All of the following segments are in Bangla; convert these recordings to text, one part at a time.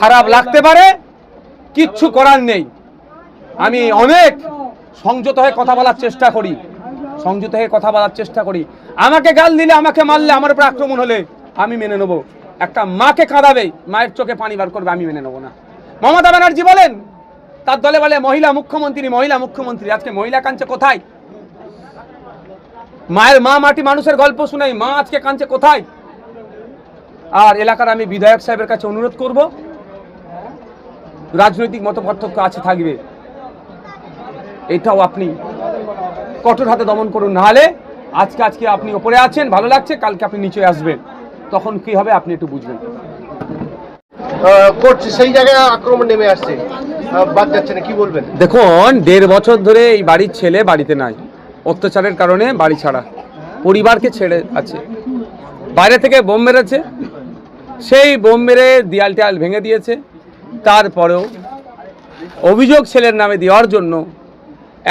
খারাপ লাগতে পারে, কিচ্ছু করার নেই। আমি অনেক সংযত হয়ে কথা বলার চেষ্টা করি, সংযত হয়ে কথা বলার চেষ্টা করি। আমাকে গাল দিলে, আমাকে মারলে, আমার উপর আক্রমণ হলে আমি মেনে নেব। একটা মাকে কাঁদাবে, মায়ের চোখে পানি বার করবে, আমি মেনে নেব না। মমতা ব্যানার্জি বলেন, তার দলে বলে, মহিলা মুখ্যমন্ত্রী মহিলা মুখ্যমন্ত্রী, আজকে মহিলা কাঁদছে কোথায়? মায়ের মা মাটি মানুষের গল্প শুনাই মা আজকে কাঁদছে কোথায়? আর এলাকার আমি বিধায়ক সাহেবের কাছে অনুরোধ করব রাজনৈতিক মত পার্থক্য আছে থাকবে। এটাও আপনি কঠোর হাতে দমন করুন। নাহলে আজকে আজকে আপনি ওপরে আছেন ভালো লাগছে কালকে আপনি নিচে আসবেন। তখন কি হবে আপনি একটু বুঝবেন। করছে সেই জায়গায় আক্রমণ নেমে আসছে। বাদ যাচ্ছে না কি বলবেন? দেখুন দেড় বছর ধরে এই বাড়ির ছেলে বাড়িতে নাই। অত্যাচারের কারণে বাড়ি ছাড়া। পরিবারকে ছেড়ে আছে। বাইরে থেকে বোম মেরেছে। সেই বোম মেরে দেয়াল টেয়াল ভেঙে দিয়েছে। তারপরেও অভিযোগ ছেলের নামে দেওয়ার জন্য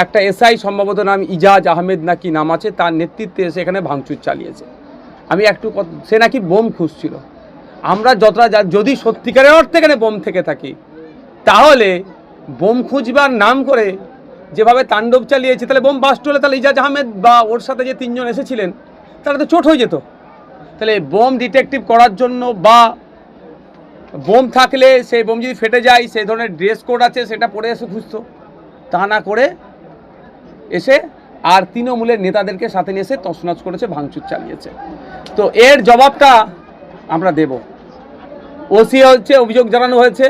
একটা এসআই সম্ভবত নাম ইজাজ আহমেদ নাকি নাম আছে, তার নেতৃত্বে এসে এখানে ভাঙচুর চালিয়েছে। আমি একটু সে নাকি বোম খুঁজছিল। আমরা যতটা যদি সত্যিকারের অর্থে এখানে বোম থেকে থাকি, তাহলে বোম খুঁজবার নাম করে যেভাবে তাণ্ডব চালিয়েছে, তাহলে বোম বাস্ট হলে তাহলে ইজাজ আহমেদ বা ওর সাথে যে তিনজন এসেছিলেন, তারা তো চোট হয়ে যেত। তাহলে বোম ডিটেকটিভ করার জন্য বা বোম থাকলে, সেই বোম যদি ফেটে যায়, সেই ধরনের ড্রেস কোড আছে, সেটা পরে এসে খুঁজতো। তা না করে এসে আর তৃণমূলের নেতাদেরকে সাথে নিয়ে এসে তছনছ করেছে, ভাঙচুর চালিয়েছে। তো এর জবাবটা আমরা দেব। ওসি হচ্ছে, অভিযোগ জানানো হয়েছে।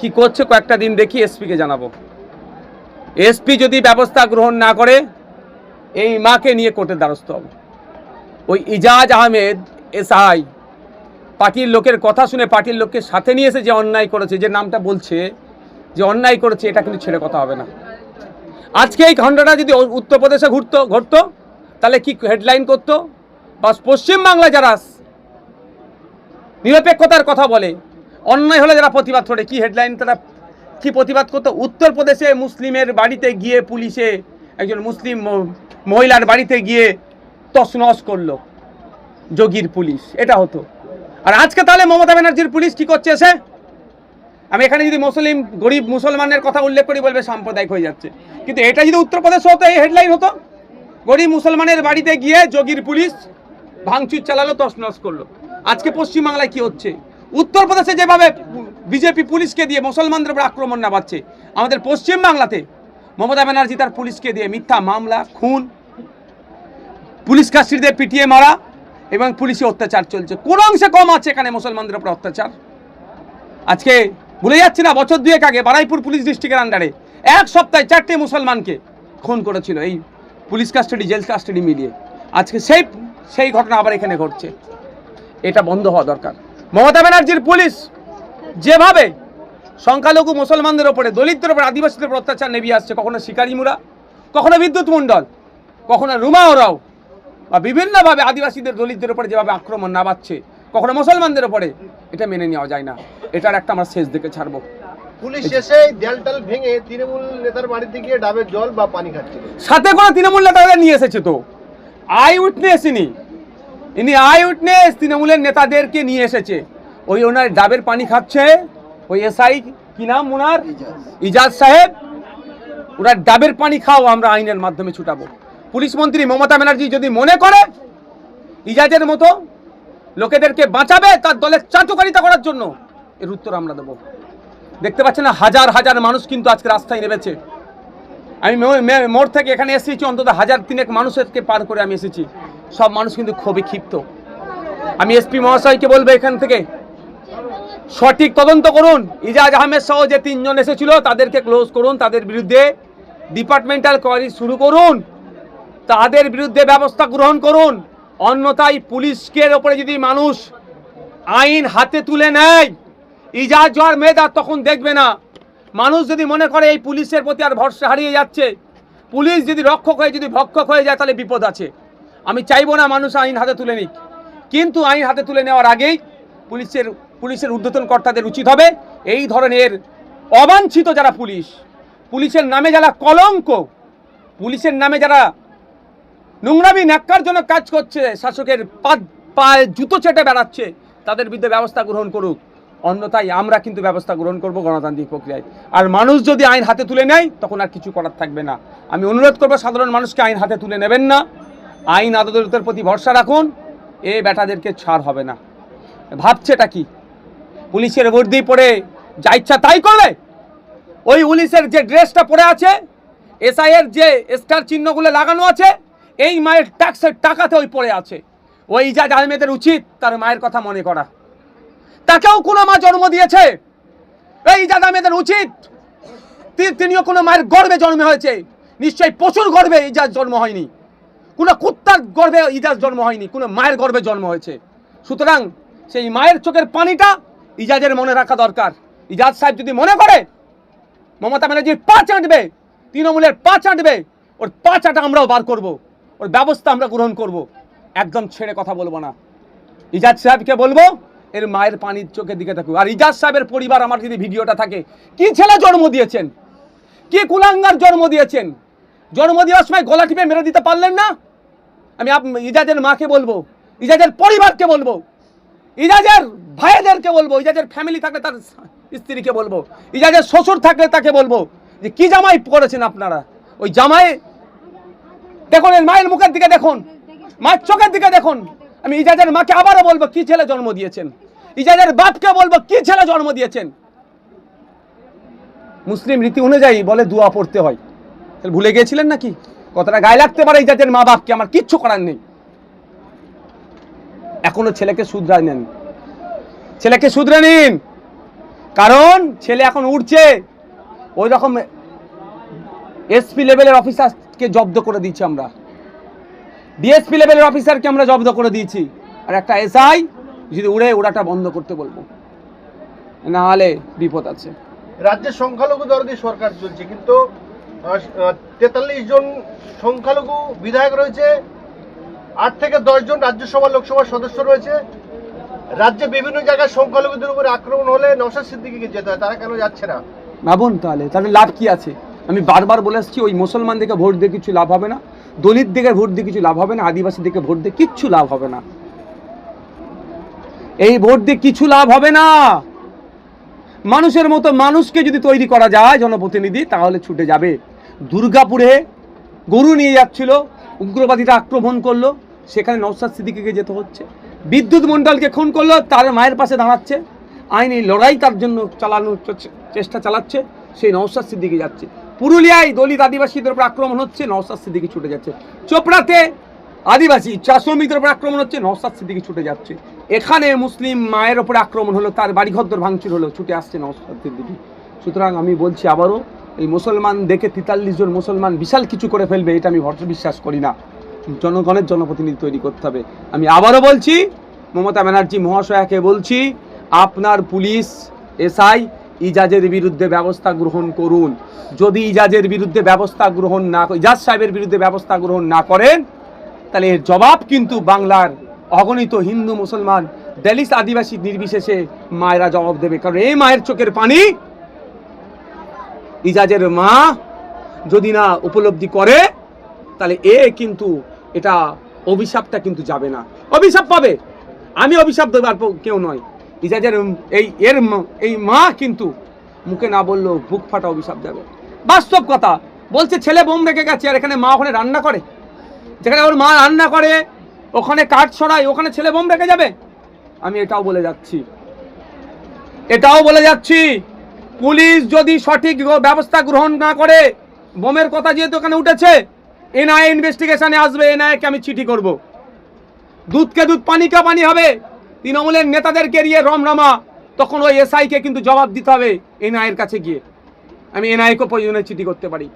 কি করছে কয়েকটা দিন দেখি এসপিকে জানাব। এসপি যদি ব্যবস্থা গ্রহণ না করে, এই মাকে নিয়ে কোর্টের দ্বারস্থ হবে। ওই ইজাজ আহমেদ, এসআই পার্টির লোকের কথা শুনে পার্টির লোককে সাথে নিয়ে এসে যে অন্যায় করেছে, যে নামটা বলছে, যে অন্যায় করেছে, এটা কিন্তু ছেড়ে কথা হবে না। আজকে এই খণ্ডটা যদি উত্তরপ্রদেশে ঘুরতো, ঘটতো, তাহলে কি হেডলাইন করতো? বা পশ্চিমবাংলা যারা নিরপেক্ষতার কথা বলে, অন্যায় হলে যারা প্রতিবাদ করে, কি হেডলাইন তারা কি প্রতিবাদ করতো? উত্তরপ্রদেশে মুসলিমের বাড়িতে গিয়ে পুলিশে একজন মুসলিম মহিলার বাড়িতে গিয়ে তছনছ করল, যোগীর পুলিশ, এটা হতো। আর আজকে তাহলে মমতা ব্যানার্জির পুলিশ কি করছে এসে? আমি এখানে যদি মুসলিম, গরিব, মুসলমানের কথা উল্লেখ করি বলবে সাম্প্রদায়িক হয়ে যাচ্ছে। কিন্তু এটা যদি উত্তরপ্রদেশ হতো, এই হেডলাইন হতো, গরিব মুসলমানের বাড়িতে গিয়ে যোগীর পুলিশ ভাঙচুর চালালো, তছনছ করল। আজকে পশ্চিমবাংলায় কি হচ্ছে? উত্তরপ্রদেশে যেভাবে বিজেপি পুলিশকে দিয়ে মুসলমানদের উপর আক্রমণ নামাচ্ছে, আমাদের পশ্চিমবাংলাতে মমতা ব্যানার্জি তার পুলিশকে দিয়ে মিথ্যা মামলা, খুন, পুলিশ কাস্টডিতে পিটিয়ে মারা এবং পুলিশে অত্যাচার চলছে। কোন অংশে কম আছে এখানে মুসলমানদের উপর অত্যাচার। আজকে ভুলে যাচ্ছি না, বছর দুয়েক আগে বারাইপুর পুলিশ ডিস্ট্রিক্টের আন্ডারে এক সপ্তাহে চারটে মুসলমানকে খুন করেছিল এই পুলিশ কাস্টাডি জেল কাস্টাডি মিলিয়ে। আজকে সেই সেই ঘটনা আবার এখানে ঘটছে। এটা বন্ধ হওয়া দরকার। মমতা ব্যানার্জির পুলিশ যেভাবে সংখ্যালঘু মুসলমানদের ওপরে দলিতদের ওপরে আদিবাসীদের উপর অত্যাচার নেমে আসছে, কখনো শিকারি মুরা কখনো বিদ্যুৎ মণ্ডল, কখনো রুমা ওরাও বা বিভিন্নভাবে আদিবাসীদের দলিতদের উপরে যেভাবে আক্রমণ নামাচ্ছে কখনো মুসলমানদের ওপরে এটা মেনে নেওয়া যায় না। এটার একটা আমরা শেষ দিকে ছাড়বো। পুলিশ এসে দেয়াল ভেঙে তৃণমূল নেতার বাড়িতে গিয়ে ডাবের জল বা পানি খাচ্ছিল সাথে করে তৃণমূল নেতাদের নিয়ে এসেছে তো? আই উইটনেস ইনি। ইনি আই উইটনেস তৃণমূলের নেতাদেরকে নিয়ে এসেছে। ওই ওনার ডাবের পানি খাচ্ছে ওই এসআই কি নাম ওনার? ইজাজ। সাহেব। ওরা ডাবের পানি খাও আমরা আইনের মাধ্যমে ছুটাবো। পুলিশ মন্ত্রী মমতা ব্যানার্জি যদি মনে করে ইজাজের মতো লোকেদেরকে বাঁচাবে, তার দলের চাটুকারিতা করার জন্য, এর উত্তর আমরা দেবো। দেখতে পাচ্ছেন না, হাজার হাজার মানুষ কিন্তু আজকে রাস্তায় নেমেছে। আমি মোড় থেকে এখানে এসেছি, অন্তত হাজার তিনেক মানুষেরকে পার করে আমি এসেছি। সব মানুষ কিন্তু খুবই ক্ষিপ্ত। আমি এসপি মহাশয়কে বলব এখান থেকে, সঠিক তদন্ত করুন। ইজাজ আহমেদ সহ যে তিনজন এসেছিল, তাদেরকে ক্লোজ করুন, তাদের বিরুদ্ধে ডিপার্টমেন্টাল কোয়ারি শুরু করুন। তাদের বিরুদ্ধে ব্যবস্থা গ্রহণ করুন। অন্যথায় পুলিশকে ওপরে যদি মানুষ আইন হাতে তুলে নেয়, ইজাজ আর মেধা তখন দেখবে না। মানুষ যদি মনে করে এই পুলিশের প্রতি আর ভরসা হারিয়ে যাচ্ছে, পুলিশ যদি রক্ষক হয়ে, যদি ভক্ষক হয়ে যায়, তাহলে বিপদ আছে। আমি চাইব না মানুষ আইন হাতে তুলে নিক। কিন্তু আইন হাতে তুলে নেওয়ার আগেই পুলিশের পুলিশের ঊর্ধ্বতন কর্তাদের উচিত হবে এই ধরনের অবাঞ্ছিত যারা পুলিশ, পুলিশের নামে যারা কলঙ্ক, পুলিশের নামে যারা নোংরামি ন্যাক্কারজনক কাজ করছে, শাসকের পা পায়ে জুতো চেটে বেড়াচ্ছে, তাদের বিরুদ্ধে ব্যবস্থা গ্রহণ করুক। অন্যথায় আমরা কিন্তু ব্যবস্থা গ্রহণ করব গণতান্ত্রিক প্রক্রিয়ায়। আর মানুষ যদি আইন হাতে তুলে নেয়, তখন আর কিছু করার থাকবে না। আমি অনুরোধ করব সাধারণ মানুষকে আইন হাতে তুলে নেবেন না। আইন আদালতের প্রতি ভরসা রাখুন। এ বেটাদেরকে ছাড় হবে না। ভাবছেটা কি? পুলিশের বর্দি পরে যা ইচ্ছা তাই করবে? ওই পুলিশের যে ড্রেসটা পরে আছে এসআই এর যে স্টার চিহ্নগুলো লাগানো আছে এই মায়ের ট্যাক্সের টাকাতে ওই পড়ে আছে। ওই ইজাজ আহমেদের উচিত, তার মায়ের কথা মনে করা। তাকেও কোনো মা জন্ম দিয়েছে। এই ইজাজ আহমেদের উচিত তিনিও কোনো মায়ের গর্বে জন্ম হয়েছে। নিশ্চয়ই প্রচুর গর্বে ইজাজ জন্ম হয়নি। কোনো কুত্তার গর্ভে ইজাজ জন্ম হয়নি, কোনো মায়ের গর্বে জন্ম হয়েছে। সুতরাং সেই মায়ের চোখের পানিটা ইজাজের মনে রাখা দরকার। ইজাজ সাহেব যদি মনে করে, মমতা ব্যানার্জির পা চাটবে, তৃণমূলের পা চাটবে, ওর পা চাটা আমরাও বার করব। ওর ব্যবস্থা আমরা গ্রহণ করব। একদম ছেড়ে কথা বলব না। ইজাজ সাহেবকে বলব, এর মায়ের পানির চোখের দিকে থাকুক আর ইজাজ সাহেবের পরিবার আমার যদি ভিডিওটা থাকে, কি ছেলে জন্ম দিয়েছেন? কি কুলাঙ্গার জন্ম দিয়েছেন? জন্ম দেওয়ার সময় গলা টিপে মেরে দিতে পারলেন না? আমি ইজাজের মাকে বলব, ইজাজের পরিবারকে বলব, ইজাজের ভাইদেরকে বলব, ইজাজের ফ্যামিলি থাকলে তার স্ত্রীকে বলব, ইজাজের শ্বশুর থাকলে তাকে বলব যে, কি জামাই করেছেন আপনারা? ওই জামাই দেখুন এর মায়ের মুখের দিকে দেখুন। মায়ের চোখের দিকে দেখুন। আমি ইজাজের মাকে আবারও বলব, কি ছেলে জন্ম দিয়েছেন? ইজাজের বাপকে বলব, কি ছেলে জন্ম দিয়েছেন? মুসলিম রীতি অনুযায়ী বলে দোয়া পড়তে হয়। ভুলে গিয়েছিলেন নাকি? কতটা গায়ে লাগতে পারে ইজাজের মা বাপকে, আমার কিচ্ছু করার নেই। এখনও ছেলেকে শুধরায় নেন। ছেলেকে শুধরে নিন। কারণ ছেলে এখন উঠছে ওই রকম এসপি লেভেলের অফিসারকে জব্দ করে দিয়েছি আমরা। ডিএসপি লেভেলের অফিসারকে আমরা জব্দ করে দিয়েছি। আর একটা এসআই যদি উড়ে ওড়াটা বন্ধ করতে বলব। না হলে বিপদ আছে। রাজ্যের সংখ্যালঘু দরদি সরকার চলছে কিন্তু তেতাল্লিশ জন সংখ্যালঘু বিধায়ক রয়েছে আট থেকে দশ জন রাজ্যসভা লোকসভার সদস্য রয়েছে। রাজ্যে বিভিন্ন জায়গায় সংখ্যালঘুদের উপরে আক্রমণ হলে নওশাদ সিদ্দিকিকে যেতে হয় তারা কেন যাচ্ছে না? ভাবুন তাহলে তাহলে লাভ কি আছে? আমি বারবার বলে আসছি, ওই মুসলমান দিকে ভোট দিয়ে কিছু লাভ হবে না, দলিত দিকে ভোট দিয়ে কিছু লাভ হবে না, আদিবাসী দিকে ভোট দিয়ে কিচ্ছু লাভ হবে না। এই ভোট দিয়ে কিছু লাভ হবে না। মানুষের মতো মানুষকে যদি তৈরি করা যায় জনপ্রতিনিধি, তাহলে ছুটে যাবে। দুর্গাপুরে গরু নিয়ে যাচ্ছিল, উগ্রবাদীরা আক্রমণ করল, সেখানে নৌসাদ সিদ্দিকিকে যেতে হচ্ছে। বিদ্যুৎ মণ্ডলকে খুন করল, তার মায়ের পাশে দাঁড়াচ্ছে। আইনি লড়াই তার জন্য চালানোর চেষ্টা চালাচ্ছে, সেই নৌসাদ সিদ্দিকি যাচ্ছে। পুরুলিয়ায় দলিত আদিবাসীদের উপর আক্রমণ হচ্ছে নৌসাদ সিদ্দিকি ছুটে যাচ্ছে। চোপড়াতে আদিবাসী চা শ্রমিকদের উপর আক্রমণ হচ্ছে নৌসাদ সিদ্দিকি ছুটে যাচ্ছে। এখানে মুসলিম মায়ের ওপর আক্রমণ হলো, তার বাড়িঘর ভাঙচুর হলো, ছুটে আসছে নৌসাদ সিদ্দিকি। সুতরাং আমি বলছি আবারও, এই মুসলমান দেখে তেতাল্লিশ জন মুসলমান বিশাল কিছু করে ফেলবে, এটা আমি ভরসা বিশ্বাস করি না। জনগণের জনপ্রতিনিধি তৈরি করতে হবে। আমি আবারও বলছি, মমতা ব্যানার্জি মহাশয়াকে বলছি, আপনার পুলিশ, এসআই ইজাজের বিরুদ্ধে ব্যবস্থা গ্রহণ করুন। যদি ইজাজের বিরুদ্ধে ব্যবস্থা গ্রহণ না ইজাজ সাহেবের বিরুদ্ধে ব্যবস্থা গ্রহণ না করেন, তাহলে এর জবাব কিন্তু বাংলার অগণিত হিন্দু মুসলমান দলিত আদিবাসী নির্বিশেষে মায়েরা জবাব দেবে। কারণ এই মায়ের চোখের পানি ইজাজের মা যদি না উপলব্ধি করে, তাহলে এ কিন্তু এটা অভিশাপটা কিন্তু যাবে না। অভিশাপ পাবে। আমি অভিশাপ দেবার কেউ নয়। ইজাজের এই এর এই মা কিন্তু মুখে না বললেও বুক ফাটা অভিশাপ যাবে বাস্তব কথা, বলছে ছেলে বোম রেখে গেছে আর এখানে মা ওখানে রান্না করে। যেখানে ওর মা রান্না করে, ওখানে কাঠ ছড়ায়, ওখানে ছেলে বোম রেখে যাবে। আমি এটাও বলে যাচ্ছি। এটাও বলে যাচ্ছি, পুলিশ যদি সঠিক ব্যবস্থা গ্রহণ না করে, বোমের কথা যেহেতু ওখানে উঠেছে এনআইএ ইনভেস্টিগেশনে আসবে এনআইএকে আমি চিঠি করব। দুধকে দুধ, পানিকা পানি হবে। তৃণমূলের নেতাদের কেরিয়ে রমরমা, তখন ওই এসআইকে কিন্তু জবাব দিতে হবে এনআইয়ের কাছে গিয়ে। আমি এনআইকে প্রয়োজনে চিঠি করতে পারি।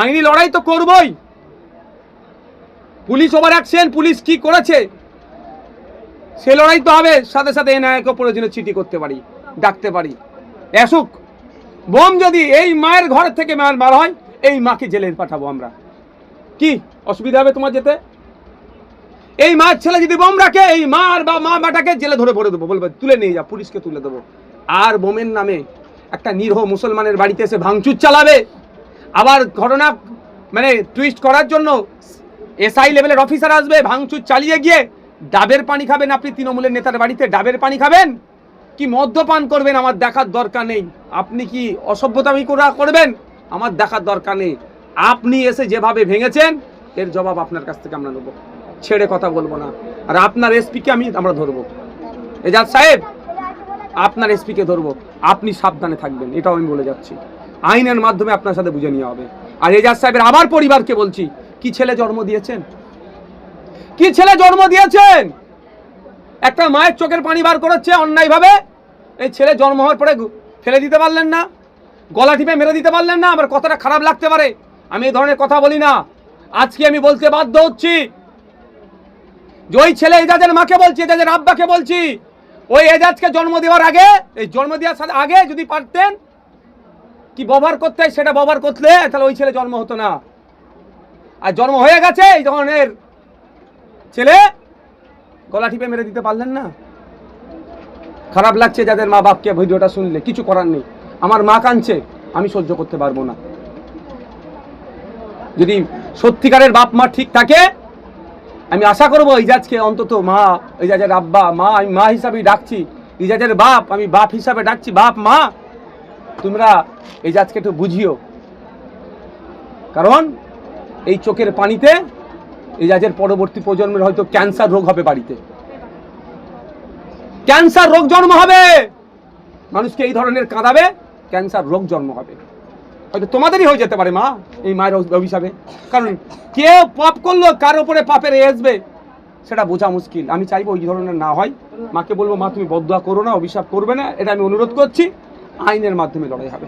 আইনি লড়াই তো করবই। পুলিশ ওভার অ্যাকশন পুলিশ কি করেছে? সে লড়াই তো হবে, সাথে সাথে এনআইকে প্রয়োজনে চিঠি করতে পারি, ডাকতে পারি। আসুক বোম যদি এই মায়ের ঘর থেকে মায়ের মার হয়, এই মাকে জেলে পাঠাবো আমরা। কি, অসুবিধা হবে তোমার যেতে? এই মার ছেলে যদি বোম রাখে, এই মা আর বা মা বাটাকে জেলে ধরে ভরে দেবো। বলবে, তুলে নিয়ে যা, পুলিশকে তুলে দেবো। আর বোমের নামে একটা নিরহ মুসলমানের বাড়িতে এসে ভাঙচুর চালাবে। আবার ঘটনা মানে টুইস্ট করার জন্য এসআই লেভেলের অফিসার আসবে, ভাঙচুর চালিয়ে গিয়ে ডাবের পানি খাবেন আপনি, তৃণমূলের নেতার বাড়িতে ডাবের পানি খাবেন? কি মদ্যপান করবেন? আমার দেখার দরকার নেই। আপনি কি অসভ্যতামি করা করবেন? আমার দেখার দরকার নেই। আপনি এসে যেভাবে ভেঙেছেন, এর জবাব আপনার কাছ থেকে আমরা নেব। ছেড়ে কথা বলব না। আর আপনার এসপিকে আমি আমরা ধরবো। এজাজ সাহেব, আপনার এসপিকে ধরবো। আপনি সাবধানে থাকবেন, এটাও আমি বলে যাচ্ছি। আইনের মাধ্যমে আপনার সাথে বুঝে নেওয়া হবে। আর এজাজ সাহেবের আমার পরিবারকে বলছি, কি ছেলে জন্ম দিয়েছেন? কি ছেলে জন্ম দিয়েছেন? একটা মায়ের চোখের পানি বার করেছে অন্যায়ভাবে। এই ছেলে জন্ম হওয়ার পরে ফেলে দিতে পারলেন না। গলা টিপে মেরে দিতে পারলেন না। আমার কথাটা খারাপ লাগতে পারে? আমি এই ধরনের কথা বলি না। আজকে আমি বলতে বাধ্য হচ্ছি ওই ছেলে এজাজের মাকে বলছি, এজাজের আব্বাকে বলছি, ওই এজাজকে জন্ম দেওয়ার আগে, এই জন্ম দেওয়ার সাথে আগে যদি পারতেন, কি ব্যবহার করতে, সেটা ব্যবহার করলে তাহলে ওই ছেলে জন্ম হতো না। আর জন্ম হয়ে গেছে, এই ধরনের ছেলে, গলা টিপে মেরে দিতে পারলেন না। খারাপ লাগছে যাদের মা বাপকে ভিডিওটা শুনলে, কিছু করার নেই। আমার মা কাঁদছে, আমি সহ্য করতে পারব না। যদি সত্যিকারের বাপ মা ঠিক থাকে আমি আশা করব ইজাজকে অন্তত মা, ইজাজের আব্বা, মা, আমি মা হিসাবেই ডাকছি। ইজাজের বাপ, আমি বাপ হিসাবে ডাকছি, বাপ, মা! তোমরা ইজাজকে একটু বুঝিও। কারণ এই চোখের পানিতে ইজাজের পরবর্তী প্রজন্মের হয়তো ক্যান্সার রোগ হবে বাড়িতে। ক্যান্সার রোগ জন্ম হবে! মানুষকে এই ধরনের কাঁদাবে, ক্যান্সার রোগ জন্ম হবে। হয়তো তোমাদেরই হয়ে যেতে পারে মা, এই মায়ের অভিশাপে। কারণ কে পাপ করল, কার ওপরে পাপের আসবে? সেটা বোঝা মুশকিল। আমি চাইব ওই ধরনের না হয়। মাকে বলব, মা, তুমি বদয়া করো না, অভিশাপ করবে না। এটা আমি অনুরোধ করছি। আইনের মাধ্যমে লড়াই হবে।